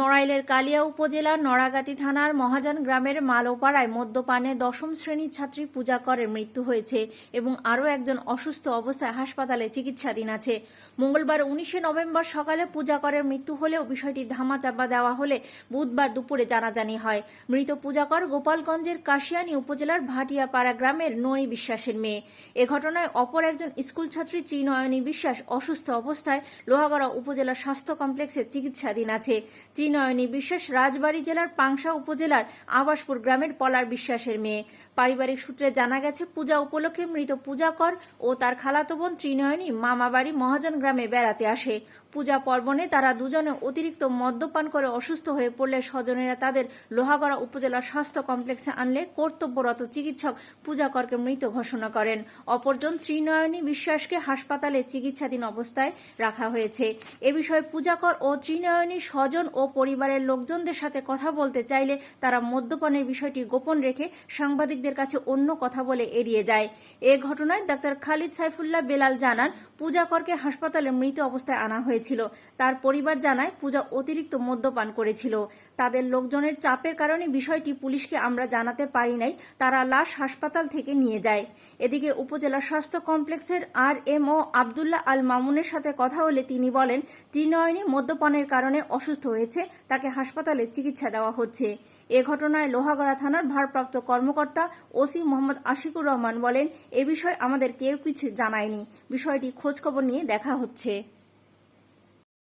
টাঙ্গাইলের কালিয়া উপজেলার নড়াগাতি থানার মহাজন গ্রামের মালোপাড়ায় মদ্যপানে দশম শ্রেণির ছাত্রী পূজা করের মৃত্যু হয়েছে এবং আরও একজন অসুস্থ অবস্থায় হাসপাতালে চিকিৎসাধীন আছে। মঙ্গলবার উনিশে নভেম্বর সকালে পূজা করের মৃত্যু হলেও বিষয়টি ধামাচাপা দেওয়া হলে বুধবার দুপুরে জানাজানি হয়। মৃত পূজাকর গোপালগঞ্জের কাশিয়ানী উপজেলার ভাটিয়াপাড়া গ্রামের ননী বিশ্বাসের মেয়ে। এ ঘটনায় অপর একজন স্কুল ছাত্রী ত্রিনয়নী বিশ্বাস অসুস্থ অবস্থায় লোহাগড়া উপজেলা স্বাস্থ্য কমপ্লেক্সে চিকিৎসাধীন আছে। ত্রিনয়নী বিশ্বাস রাজবাড়ী জেলার পাংশা উপজেলার আবাসপুর গ্রামের পলার বিশ্বাসের মেয়ে। পারিবারিক সূত্রে জানা গেছে, পূজা উপলক্ষে মৃত পূজা কর ও তার খালাতো বোন ত্রিনয়নী মামাবাড়ি মহাজন গ্রামে বেড়াতে আসে। পূজা পর্বণে তারা দুজনে অতিরিক্ত মদ্যপান করে অসুস্থ হয়ে পড়লে স্বজনেরা তাদের লোহাগড়া উপজেলা স্বাস্থ্য কমপ্লেক্সে আনলে কর্তব্যরত চিকিৎসক পূজা করকে মৃত ঘোষণা করেন। অপরজন ত্রিনয়নী বিশ্বাসকে হাসপাতালে চিকিৎসাধীন অবস্থায় রাখা হয়েছে। এ বিষয়ে পূজাকর ও ত্রিনয়নী স্বজন ও পরিবারের লোকজনদের সাথে কথা বলতে চাইলে তারা মদ্যপানের বিষয়টি গোপন রেখে সাংবাদিকদের কাছে অন্য কথা বলে এড়িয়ে যায়। এ ঘটনায় ডাক্তার খালিদ সাইফুল্লাহ বেলাল জানান, পূজা করকে হাসপাতালে মৃত অবস্থায় আনা হয়েছিল। তার পরিবার জানায়, পূজা অতিরিক্ত মদ্যপান করেছিল। তাদের লোকজনের চাপের কারণে বিষয়টি পুলিশকে আমরা জানাতে পারি নাই, তারা লাশ হাসপাতাল থেকে নিয়ে যায়। এদিকে উপজেলা স্বাস্থ্য কমপ্লেক্সের আর এম ও আবদুল্লাহ আল মামুনের সাথে কথা হলে তিনি বলেন, ত্রিনয়নী মদ্যপানের কারণে অসুস্থ হয়েছে তাকে হাসপাতালে চিকিৎসা দেওয়া হচ্ছে। এ ঘটনায় লোহাগড়া থানার ভারপ্রাপ্ত কর্মকর্তা ওসি মোহাম্মদ আশিকুর রহমান বলেন, এ বিষয়ে আমাদের কেউ কিছু জানায়নি। বিষয়টি খোঁজখবর নিয়ে দেখা হচ্ছে।